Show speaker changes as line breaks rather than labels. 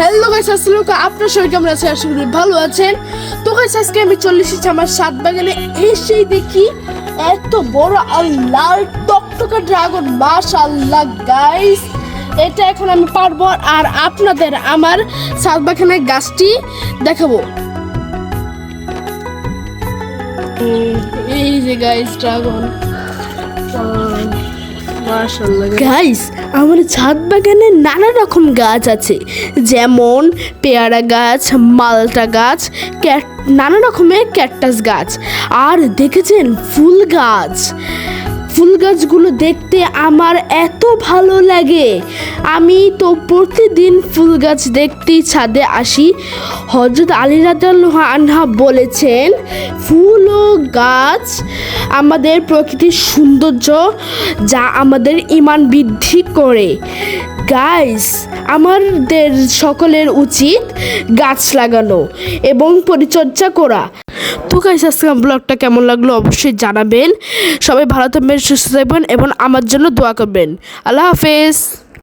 Hello guys, আসসালামু আলাইকুম। আপনার সবাই কেমন আছেন? আশা করি ভালো আছেন। তো গাইস, আজকে আমি চলে এসেছি আমার সাত বাগানে। এসেই দেখি এত বড় আর লাল টকটকা ড্রাগন। মাশাআল্লাহ গাইস, এটা এখন আমি পারব। আর আপনাদের আমার সাত বাগানের গাছটি দেখাবো। এই যে গাইস, ড্রাগন। গাইস আমার ছাদ বাগানে নানা রকম গাছ আছে। যেমন পেয়ারা গাছ, মালটা গাছ, ক্যাট নানা রকমের ক্যাকটাস গাছ। আর দেখেছেন ফুল গাছ। ফুল গাছগুলো দেখতে আমার এত ভালো লাগে। আমি তো প্রতিদিন ফুল গাছ দেখতেই ছাদে আসি। হজরত আলী রাজাল্লাহ আনহা বলেছেন, ফুল ও গাছ আমাদের প্রকৃতির সৌন্দর্য যা আমাদের ইমান বৃদ্ধি করে। গাইস আমাদের সকলের উচিত গাছ লাগানো এবং পরিচর্যা করা। তো গাইস আজকে ব্লগটা কেমন লাগল অবশ্যই জানাবেন। সবাই ভালো থাকবেন সুস্থ থাকবেন এবং আমার জন্য দোয়া করবেন। আল্লাহ হাফেজ।